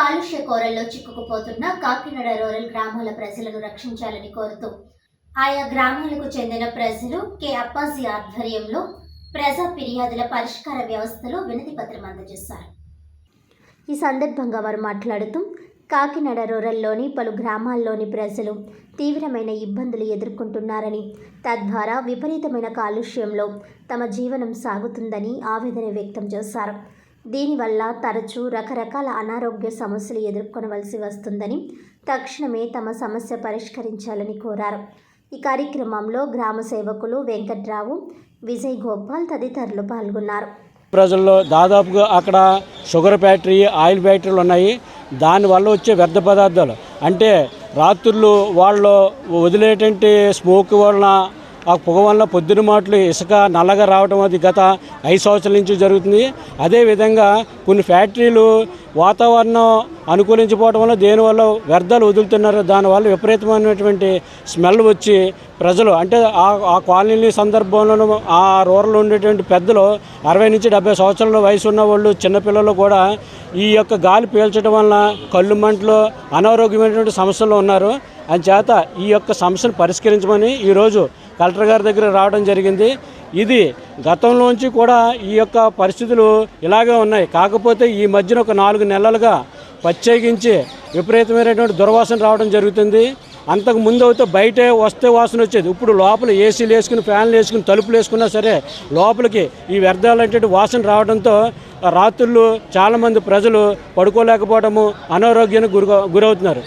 కాలుష్య కోరల్లో చిక్కుకుపోతున్న కాకినాడ రూరల్ గ్రామాల ప్రజలను రక్షించాలని కోరుతూ ఆయా గ్రామాలకు చెందిన ప్రజలు కె అప్పాజీ ఆధ్వర్యంలో ప్రజా ఫిర్యాదుల పరిష్కార వ్యవస్థలో వినతి పత్రం అందజేశారు. ఈ సందర్భంగా వారు మాట్లాడుతూ కాకినాడ రూరల్లోని పలు గ్రామాల్లోని ప్రజలు తీవ్రమైన ఇబ్బందులు ఎదుర్కొంటున్నారని తద్వారా విపరీతమైన కాలుష్యంలో తమ జీవనం సాగుతుందని ఆవేదన వ్యక్తం చేశారు. దీనివల్ల తరచూ రకరకాల అనారోగ్య సమస్యలు ఎదుర్కొనవలసి వస్తుందని తక్షణమే తమ సమస్య పరిష్కరించాలని కోరారు. ఈ కార్యక్రమంలో గ్రామ సేవకులు వెంకట్రావు విజయ్ గోపాల్ తదితరులు పాల్గొన్నారు. ప్రజల్లో దాదాపుగా అక్కడ షుగర్ ఫ్యాక్టరీ ఆయిల్ ఫ్యాక్టరీలు ఉన్నాయి. దానివల్ల వచ్చే వ్యర్థ పదార్థాలు అంటే రాత్రులు వాళ్ళు వదిలేటువంటి స్మోక్ వలన ఆ పొగ వల్ల పొద్దున మాటలు ఇసుక నల్లగా రావడం అది గత ఐదు సంవత్సరాల నుంచి జరుగుతుంది. అదేవిధంగా కొన్ని ఫ్యాక్టరీలు వాతావరణం అనుకూలించిపోవడం వల్ల దేనివల్ల వ్యర్థాలు వదులుతున్నారు దానివల్ల విపరీతమైనటువంటి స్మెల్ వచ్చి ప్రజలు అంటే ఆ ఆ కాలనీ సందర్భంలోనూ ఆ రూరల్ ఉండేటువంటి పెద్దలు అరవై నుంచి డెబ్బై సంవత్సరాల వయసు ఉన్న వాళ్ళు చిన్నపిల్లలు కూడా ఈ యొక్క గాలి పీల్చడం వలన కళ్ళు మంటలు అనారోగ్యమైనటువంటి సమస్యలు ఉన్నారు. అంచేత ఈ యొక్క సమస్యను పరిష్కరించమని ఈరోజు కలెక్టర్ గారి దగ్గర రావడం జరిగింది. ఇది గతంలోంచి కూడా ఈ యొక్క పరిస్థితులు ఇలాగే ఉన్నాయి. కాకపోతే ఈ మధ్యన ఒక నాలుగు నెలలుగా ప్రత్యేకించి విపరీతమైనటువంటి దుర్వాసన రావడం జరుగుతుంది. అంతకు ముందు అయితే బయటే వస్తే వాసన వచ్చేది. ఇప్పుడు లోపల ఏసీలు వేసుకుని ఫ్యాన్లు వేసుకుని తలుపులు వేసుకున్నా సరే లోపలికి ఈ వ్యర్థాలు అంటే వాసన రావడంతో రాత్రులు చాలామంది ప్రజలు పడుకోలేకపోవడము అనారోగ్యానికి గురి గురవుతున్నారు.